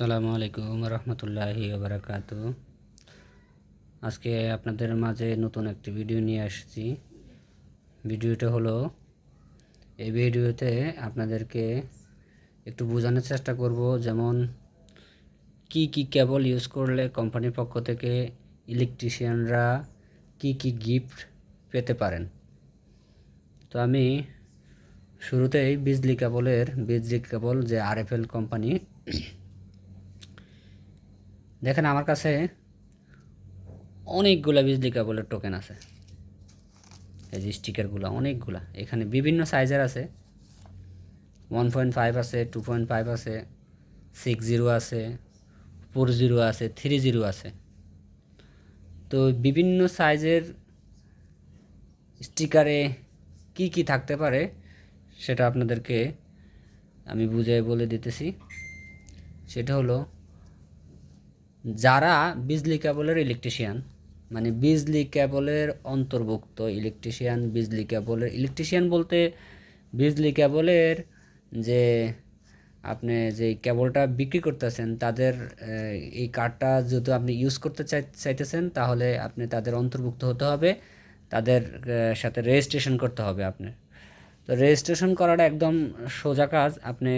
আসসালামু আলাইকুম রহমতুল্লাহি বারাকাতু আজকে আপনাদের মাঝে নতুন একটি ভিডিও নিয়ে আসছি। ভিডিওটা হলো, এই ভিডিওতে আপনাদেরকে একটু বোঝানোর চেষ্টা করব, যেমন কি কি কেবল ইউজ করলে কোম্পানির পক্ষ থেকে ইলেকট্রিশিয়ানরা কি কি গিফট পেতে পারেন। তো আমি শুরুতেই বিজলি কেবলের, বিজলি কেবল যে আরএফএল কোম্পানি দেখেন আমার কাছে অনেকগুলা বিজলি কেবলের টোকেন আছে। এই যে স্টিকারগুলো অনেকগুলা। এখানে বিভিন্ন সাইজের আছে। ওয়ান পয়েন্ট ফাইভ আছে টু পয়েন্ট ফাইভ আছে সিক্স জিরো আছে ফোর জিরো আছে থ্রি জিরো আছে। তো বিভিন্ন সাইজের স্টিকারে কি কি থাকতে পারে সেটা আপনাদেরকে আমি বুঝিয়ে বলে দিতেছি। সেটা হলো যারা বিজলি কেবলের ইলেকট্রিশিয়ান মানে বিজলি কেবলের অন্তর্ভুক্ত ইলেকট্রিশিয়ান বিজলি কেবলের ইলেকট্রিশিয়ান বলতে বিজলি কেবলের যে আপনি যে কেবলটা বিক্রি করতেছেন, তাদের এই কার্ডটা যদি আপনি ইউজ করতে চাই, চাইতেছেন, তাহলে আপনি তাদের অন্তর্ভুক্ত হতে হবে। তাদের সাথে রেজিস্ট্রেশন করতে হবে আপনার তো রেজিস্ট্রেশন করাটা একদম সোজা কাজ। আপনি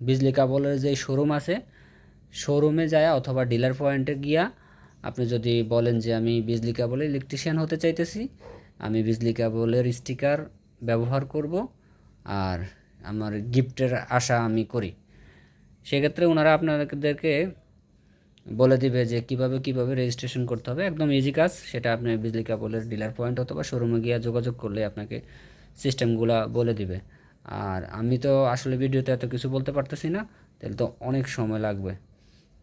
বিজলি কেবলের যে শোরুম আছে শোরুমে যায় অথবা ডিলার পয়েন্টে গিয়া আপনি যদি বলেন যে আমি বিজলি কেবলের ইলেকট্রিশিয়ান হতে চাইতেছি, আমি বিজলি কেবলের স্টিকার ব্যবহার করব আর আমার গিফটের আশা আমি করি। সেক্ষেত্রে ওনারা আপনাদেরকে বলে দিবে যে কীভাবে কীভাবে রেজিস্ট্রেশন করতে হবে। একদম ইজি কাজ, সেটা আপনি বিজলি কেবলের ডিলার পয়েন্ট অথবা শোরুমে গিয়ে যোগাযোগ করলে আপনাকে সিস্টেমগুলো বলে দিবে। আর আমি তো আসলে ভিডিওতে এত কিছু বলতে পারতেছি না, তাহলে তো অনেক সময় লাগবে।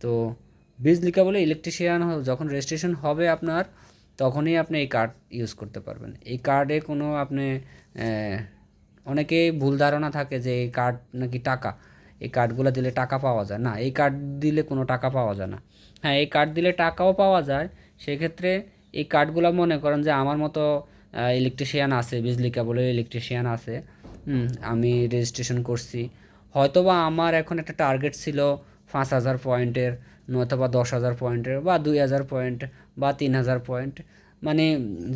তো বিজলি বলে ইলেকট্রিশিয়ান যখন রেজিস্ট্রেশন হবে আপনার তখনই আপনি এই কার্ড ইউজ করতে পারবেন। এই কার্ডে কোনো আপনি আহ, অনেকেই ভুল ধারণা থাকে যে এই কার্ড নাকি টাকা। এই কার্ডগুলো দিলে টাকা পাওয়া যায়। না এই কার্ড দিলে কোনো টাকা পাওয়া যায় না। হ্যাঁ এই কার্ড দিলে টাকাও পাওয়া যায়। সেক্ষেত্রে এই কার্ডগুলো মনে করেন যে আমার মতো ইলেকট্রিশিয়ান আছে বিজলি কেবলের ইলেকট্রিশিয়ান আছে। আমি রেজিস্ট্রেশন করছি। হয়তোবা আমার এখন একটা টার্গেট ছিল পাঁচ হাজার পয়েন্টের, নয়তোবা দশ হাজার পয়েন্টের, বা দুই হাজার পয়েন্ট, বা তিন হাজার পয়েন্ট। মানে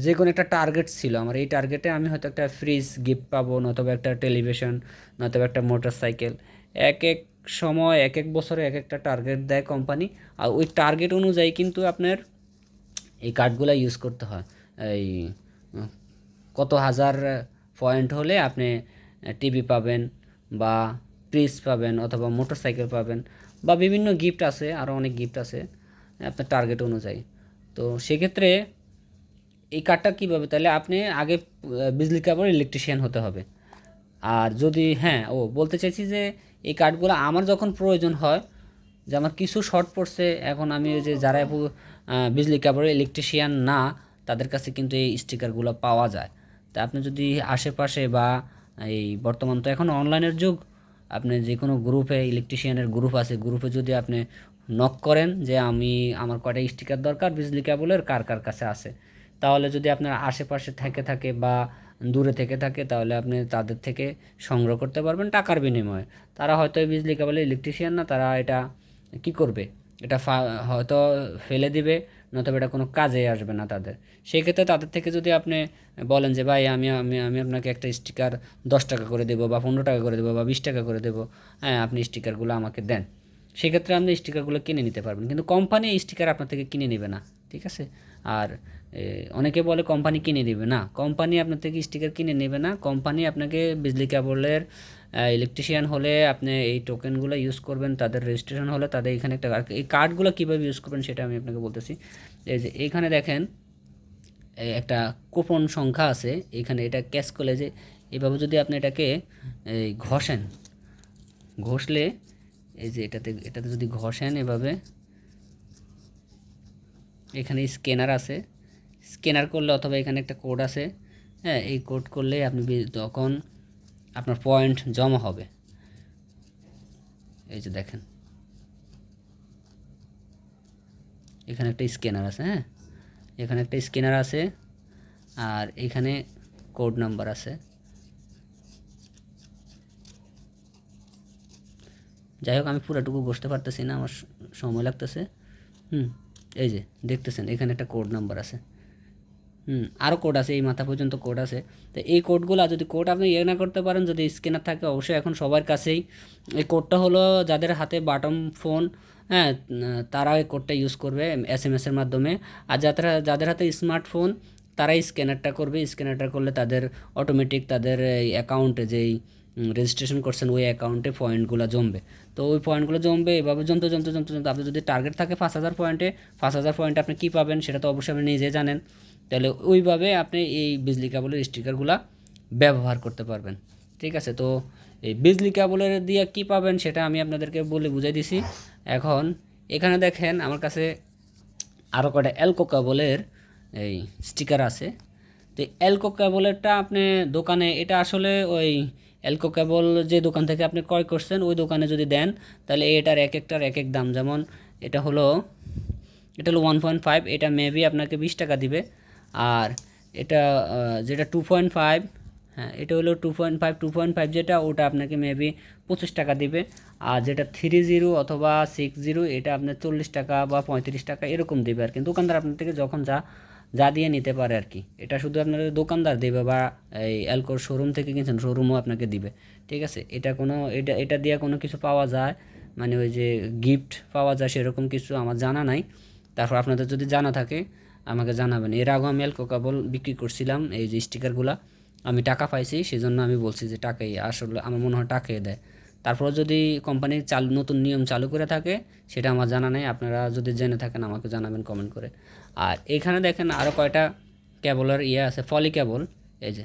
যে কোনো একটা টার্গেট ছিল আমার। এই টার্গেটে আমি হয়তো একটা ফ্রিজ গিফট পাবো, নয়তোবা একটা টেলিভিশন নয়তোবা একটা মোটর সাইকেল এক এক সময়, এক এক বছরে এক একটা টার্গেট দেয় কোম্পানি আর ওই টার্গেট অনুযায়ী কিন্তু আপনার এই কার্ডগুলো ইউজ করতে হয়। এই, কত হাজার পয়েন্ট হলে আপনি টিভি পাবেন, বা ফ্রিজ পাবেন, অথবা মোটর সাইকেল পাবেন। বা বিভিন্ন গিফট আছে আরও অনেক গিফট আছে, আপনার টার্গেট অনুযায়ী। তো সেক্ষেত্রে এই কার্ডটা কীভাবে? তাহলে আপনি আগে বিজলি কেবল ইলেকট্রিশিয়ান হতে হবে। আর যদি হ্যাঁ ও বলতে চাইছি যে এই কার্ডগুলো আমার যখন প্রয়োজন হয়, যে আমার কিছু শর্ট পড়ছে, এখন আমি ওই যে যারা বিজলি কেবলের ইলেকট্রিশিয়ান না, তাদের কাছে কিন্তু এই স্টিকারগুলো পাওয়া যায়। তা আপনি যদি আশেপাশে বা এই বর্তমান তো এখন অনলাইনের যুগ আপনি যে কোনো গ্রুপে ইলেকট্রিশিয়ানের গ্রুপ আছে গ্রুপে যদি আপনি নক করেন যে আমি, আমার কয়টা স্টিকার দরকার, বিজলি কেবলের কার কার কাছে আছে। তাহলে যদি আপনার আশেপাশে থেকে থাকে বা দূরে থেকে থাকে, তাহলে আপনি তাদের থেকে সংগ্রহ করতে পারবেন টাকার বিনিময়ে। তারা হয়তো এই বিজলি কেবলের ইলেকট্রিশিয়ান না, তারা এটা কি করবে? এটা হয়তো ফেলে দিবে। নয়তো এটা কোনো কাজে আসবে না তাদের। সেই ক্ষেত্রে তাদের থেকে যদি আপনি বলেন যে, ভাই, আমি আমি আমি আপনাকে একটা স্টিকার দশ টাকা করে দেবো বা পনেরো টাকা করে দেবো বা বিশ টাকা করে দেবো হ্যাঁ আপনি স্টিকারগুলো আমাকে দেন। সেক্ষেত্রে আপনি স্টিকারগুলো কিনে নিতে পারবেন। কিন্তু কোম্পানি এই স্টিকার আপনার থেকে কিনে নেবে না, ঠিক আছে? আর অনেকে বলে কোম্পানি কিনে নেবে না। কোম্পানি আপনার থেকে স্টিকার কিনে নেবে না। কোম্পানি আপনাকে বিজলি কেবলের ইলেকট্রিশিয়ান হলে আপনি এই টোকেনগুলো ইউজ করবেন, তাদের রেজিস্ট্রেশন হলে তাদের এখানে একটা এই কার্ডগুলো কীভাবে ইউজ করবেন সেটা আমি আপনাকে বলতেছি। এই যে এখানে দেখেন একটা কুপন সংখ্যা আছে, এখানে এটা ক্যাশ করলে যে এভাবে যদি আপনি এটাকে, এই ঘষেন, ঘষলে এই যে এটাতে এটাতে যদি ঘষেন এভাবে, এখানে স্ক্যানার আছে। স্ক্যানার করলে অথবা এখানে একটা কোড আছে হ্যাঁ এই কোড করলে আপনি তখন আপনার পয়েন্ট জমা হবে। এই যে দেখেন। এখানে একটা স্ক্যানার আছে হ্যাঁ? এখানে একটা স্ক্যানার আছে, আর এখানে কোড নাম্বার আছে। যাই হোক, আমি পুরাটুকু বসতে পারতেছি না, আমার সময় লাগতেছে। হুম, এই যে দেখতেছেন, এখানে একটা কোড নাম্বার আছে। হুম আরও কোড আছে, এই মাথা পর্যন্ত কোড আছে। তো এই কোডগুলো যদি কোড আপনি ইয়ে না করতে পারেন, যদি স্ক্যানার থাকে, অবশ্যই এখন সবার কাছেই। এই কোডটা হলো যাদের হাতে বাটম ফোন হ্যাঁ তারা এই কোডটা ইউজ করবে এস এম এসের মাধ্যমে। আর যাদের যাদের হাতে স্মার্টফোন তারাই স্ক্যানারটা করবে। স্ক্যানারটা করলে তাদের অটোমেটিক তাদের এই অ্যাকাউন্টে যেই রেজিস্ট্রেশন করছেন, ওই অ্যাকাউন্টে পয়েন্টগুলো জমবে। তো ওই পয়েন্টগুলো জমবে, এভাবে জমতে জমতে জমতে জমতে আপনি যদি টার্গেট থাকে পাঁচ হাজার পয়েন্টে পাঁচ হাজার পয়েন্টে আপনি কী পাবেন, সেটা তো অবশ্যই আপনি নিজে জানেন। তাহলে ওইভাবে আপনি এই বিজলি কেবলের স্টিকারগুলো ব্যবহার করতে পারবেন। ঠিক আছে? তো এই বিজলি কেবলের দিয়ে কী পাবেন সেটা আমি আপনাদেরকে বলে বুঝাই দিছি। এখন এখানে দেখেন আমার কাছে আরও কটা অ্যালকো কেবলের এই স্টিকার আছে। তো অ্যালকো কেবলেরটা আপনি দোকানে, এটা আসলে ওই অ্যালকো কেবল যে দোকান থেকে আপনি ক্রয় করছেন, ওই দোকানে যদি দেন, তাহলে এটার এক একটার এক এক দাম। যেমন এটা হলো এটা হলো ওয়ান পয়েন্ট ফাইভ এটা মেবি আপনাকে বিশ টাকা দিবে। আর এটা যেটা টু পয়েন্ট ফাইভ হ্যাঁ এটা হলো two point five two point five যেটা, ওটা আপনাকে মেবি পঁচিশ টাকা দিবে। আর যেটা থ্রি জিরো অথবা সিক্স জিরো এটা আপনার চল্লিশ টাকা বা পঁয়ত্রিশ টাকা এরকম দেবে আর কি। দোকানদার আপনার থেকে যখন যা যা দিয়ে নিতে পারে আর কি। এটা শুধু আপনার দোকানদার দেবে বা এই অ্যালকোর শোরুম থেকে কিনছেন শোরুমও আপনাকে দিবে। ঠিক আছে? এটা কোনো, এটা এটা দিয়ে কোনো কিছু পাওয়া যায়? মানে ওই যে গিফট পাওয়া যায় সেরকম কিছু আমার জানা নাই। তারপর আপনাদের যদি জানা থাকে আমাকে জানাবেন। এর আগেও আমি অ্যালকো কেবল বিক্রি করছিলাম, এই যে স্টিকারগুলো। আমি টাকা পাইছি, সেজন্য আমি বলছি যে টাকাই, আসলে আমার মনে হয় টাকাই দেয়। তারপর যদি কোম্পানি চালু, নতুন নিয়ম চালু করে থাকে, সেটা আমার জানা নেই। আপনারা যদি জেনে থাকেন, আমাকে জানাবেন কমেন্ট করে। আর এখানে দেখেন আরও কয়টা কেবলের ইয়ে আছে ফলি কেবল এই যে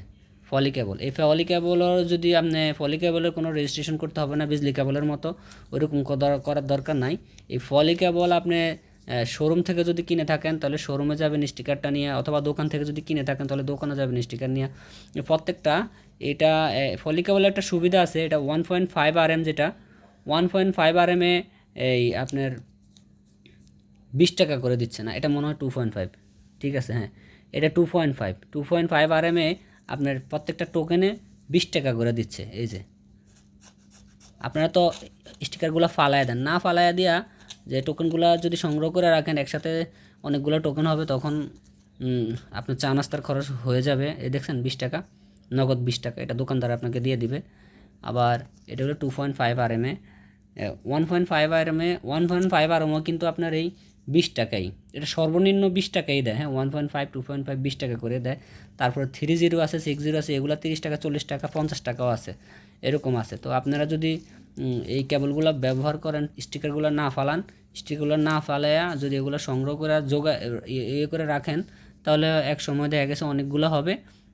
ফলি কেবল এই ফলি কেবলের যদি আপনি ফলি কেবলের কোনো রেজিস্ট্রেশন করতে হবে না বিজলি কেবলের মতো ওইরকম কদর- করার দরকার নাই। এই ফলি কেবল আপনি শোরুম থেকে যদি কিনে থাকেন, তাহলে শোরুমে যাবেন স্টিকারটা নিয়ে, অথবা দোকান থেকে যদি কিনে থাকেন, তাহলে দোকানে যাবেন স্টিকার নিয়ে। প্রত্যেকটা, এটা ফলি কেবলের একটা সুবিধা আছে, এটা one point five R M যেটা ওয়ান পয়েন্ট ফাইভ আর এমে এই আপনার বিশ টাকা করে দিচ্ছে না, এটা মনে হয় টু পয়েন্ট ফাইভ ঠিক আছে হ্যাঁ। এটা two point five two point five R এমে আপনার প্রত্যেকটা টোকেনে বিশ টাকা করে দিচ্ছে, এই যে। আপনারা তো স্টিকারগুলো ফালায় দেন, না ফালায় দিয়া যে টোকেনগুলো যদি সংগ্রহ করে রাখেন, একসাথে অনেকগুলো টোকেন হবে, তখন আপনার চা নাস্তার খরচ হয়ে যাবে। এ দেখছেন, বিশ টাকা, নগদ বিশ টাকা। এটা দোকানদার আপনাকে দিয়ে দিবে। আবার এটা হলো টু পয়েন্ট ফাইভ আর এমে one point five R M এ ওয়ান পয়েন্ট ফাইভ আর এমও কিন্তু আপনার এই বিশ টাকাই। এটা সর্বনিম্ন বিশ টাকাই দেয়। হ্যাঁ one point five two point five বিশ টাকা করে দেয়। তারপর থ্রি জিরো আছে সিক্স জিরো আছে, এগুলো তিরিশ টাকা, চল্লিশ টাকা, পঞ্চাশ টাকাও আছে। এরকম আছে। তো আপনারা যদি এই কেবলগুলো ব্যবহার করেন, স্টিকারগুলো না ফালান, স্টিকারগুলো না ফালাইয়া যদি এগুলো সংগ্রহ করে যোগা ইয়ে করে রাখেন, তাহলে এক সময় দেখা গেছে অনেকগুলো হবে,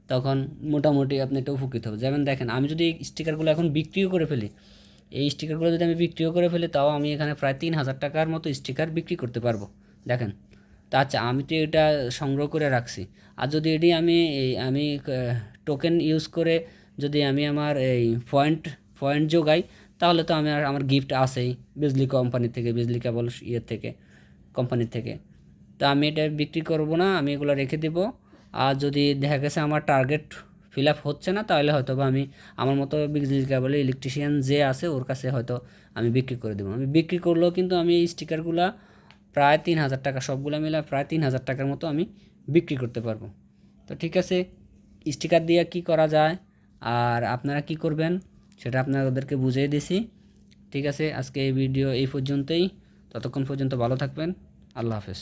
তখন মোটামুটি আপনি এটা উপকৃত হবে যেমন দেখেন, আমি যদি স্টিকারগুলো এখন বিক্রিও করে ফেলি, এই স্টিকারগুলো যদি আমি বিক্রিও করে ফেলি, তাও আমি এখানে প্রায় তিন হাজার টাকার মতো স্টিকার বিক্রি করতে পারব। দেখেন, তা আচ্ছা আমি তো এটা সংগ্রহ করে রাখছি। আর যদি এটি আমি আমি টোকেন ইউজ করে যদি আমি আমার এই পয়েন্ট পয়েন্ট যোগাই তাহলে তো আমি আর আমার গিফট আসেই বিজলি কোম্পানি থেকে বিজলি কেবল ইয়ের থেকে কোম্পানির থেকে। তো আমি এটা বিক্রি করব না, আমি এগুলো রেখে দেবো। আর যদি দেখা গেছে আমার টার্গেট ফিল আপ হচ্ছে না, তাহলে হয়তো বা আমি আমার মতো বিজলি কেবলে ইলেকট্রিশিয়ান যে আছে, ওর কাছে হয়তো আমি বিক্রি করে দেবো। আমি বিক্রি করলেও কিন্তু আমি এই স্টিকারগুলো প্রায় তিন হাজার টাকা, সবগুলো মিলে প্রায় তিন হাজার টাকার মতো আমি বিক্রি করতে পারব। তো ঠিক আছে স্টিকার দিয়ে কি করা যায়? আর আপনারা কি করবেন? সেটা আপনাদেরকে বুঝিয়ে দিছি। ঠিক আছে, আজকে এই ভিডিও এই পর্যন্তই। ততক্ষণ পর্যন্ত ভালো থাকবেন। আল্লাহ হাফেজ।